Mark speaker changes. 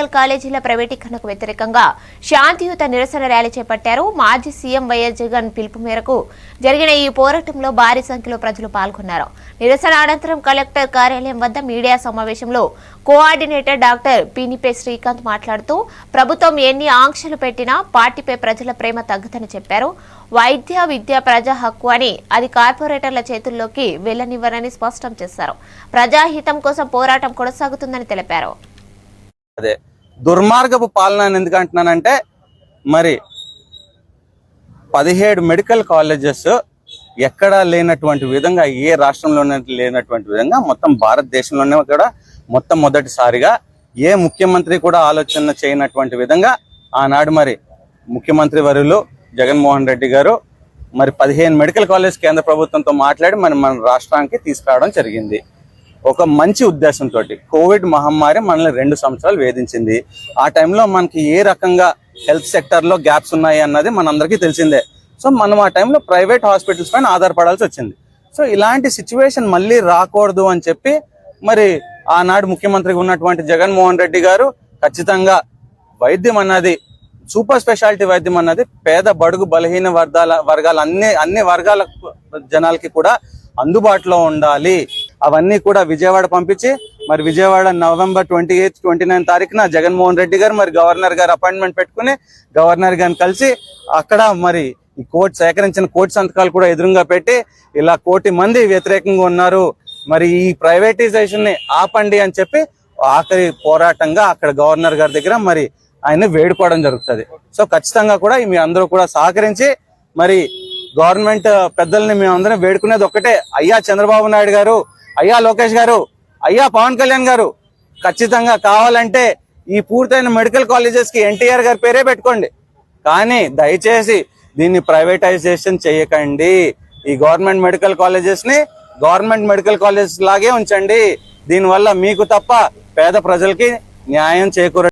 Speaker 1: Medical కాలేజీల ప్రైవేటీకరణకు వ్యతిరేకంగా శాంతియుత నిరసన ర్యాలీ చేపట్టారు మాజీ సీఎం వైఎస్ జగన్ పిలుపు మేరకు. జరిగిన ఈ పోరాటంలో భారీ సంఖ్యలో ప్రజలు పాల్గొన్నారు. నిరసన అనంతరం కలెక్టర్ కార్యాలయం వద్ద మీడియా సమావేశంలో కోఆర్డినేటర్ డాక్టర్ పీనిపే శ్రీకాంత్ మాట్లాడుతూ ప్రభుత్వం ఎన్ని ఆంక్షలు పెట్టినా పార్టీపై ప్రజల ప్రేమ తగ్గదని చెప్పారు. వైద్య విద్య ప్రజా హక్కు అని అది కార్పొరేటర్ల చేతుల్లోకి వెళ్ళనివ్వరని స్పష్టం చేశారు. ప్రజాహితం కోసం పోరాటం కొనసాగుతుందని తెలిపారు.
Speaker 2: అదే దుర్మార్గపు పాలన అని ఎందుకు అంటున్నానంటే మరి పదిహేడు మెడికల్ కాలేజెస్ ఎక్కడా లేనటువంటి విధంగా ఏ రాష్ట్రంలోనే లేనటువంటి విధంగా మొత్తం భారతదేశంలోనే కూడా మొత్తం మొదటిసారిగా ఏ ముఖ్యమంత్రి కూడా ఆలోచన చేయనటువంటి విధంగా ఆనాడు మరి ముఖ్యమంత్రి వర్యులు జగన్మోహన్ రెడ్డి గారు మరి పదిహేను మెడికల్ కాలేజ్ కేంద్ర ప్రభుత్వంతో మాట్లాడి మరి మన రాష్ట్రానికి తీసుకురావడం జరిగింది. ఒక మంచి ఉద్దేశంతో కోవిడ్ మహమ్మారి మనల్ని రెండు సంవత్సరాలు వేధించింది. ఆ టైంలో మనకి ఏ రకంగా హెల్త్ సెక్టర్లో గ్యాప్స్ ఉన్నాయి అన్నది మనందరికీ తెలిసిందే. సో మనం ఆ టైంలో ప్రైవేట్ హాస్పిటల్స్ పైన ఆధారపడాల్సి వచ్చింది. సో ఇలాంటి సిచ్యువేషన్ మళ్ళీ రాకూడదు అని చెప్పి మరి ఆనాడు ముఖ్యమంత్రిగా ఉన్నటువంటి జగన్మోహన్ రెడ్డి గారు ఖచ్చితంగా వైద్యం అన్నది సూపర్ స్పెషాలిటీ వైద్యం అన్నది పేద బడుగు బలహీన వర్గాల వర్గాల అన్ని అన్ని వర్గాల జనాలకి కూడా అందుబాటులో ఉండాలి. అవన్నీ కూడా విజయవాడ పంపించి మరి Vijayawada November twenty eighth twenty nine తారీఖున జగన్మోహన్ రెడ్డి గారు మరి గవర్నర్ గారు అపాయింట్మెంట్ పెట్టుకుని గవర్నర్ గారిని కలిసి అక్కడ మరి ఈ కోర్టు సేకరించిన కోర్టు సంతకాలు కూడా ఎదురుగా పెట్టి ఇలా కోటి మంది వ్యతిరేకంగా ఉన్నారు. మరి ఈ ప్రైవేటైజేషన్ని ఆపండి అని చెప్పి ఆఖరి పోరాటంగా అక్కడ గవర్నర్ గారి దగ్గర మరి ఆయన వేడుకోవడం జరుగుతుంది. సో ఖచ్చితంగా కూడా మీ అందరూ కూడా సహకరించి మరి గవర్నమెంట్ పెద్దల్ని మేము వేడుకునేది ఒక్కటే. అయ్యా చంద్రబాబు నాయుడు గారు అయ్యా లోకేష్ గారు అయ్యా పవన్ కళ్యాణ్ గారు ఖచ్చితంగా కావాలంటే ఈ పూర్తయిన మెడికల్ కాలేజెస్కి ఎన్టీఆర్ గారి పేరే పెట్టుకోండి. కానీ దయచేసి దీన్ని ప్రైవేటైజేషన్ చేయకండి. ఈ గవర్నమెంట్ మెడికల్ కాలేజెస్ని గవర్నమెంట్ మెడికల్ కాలేజెస్ లాగే ఉంచండి. దీనివల్ల మీకు తప్ప పేద ప్రజలకి న్యాయం చేకూర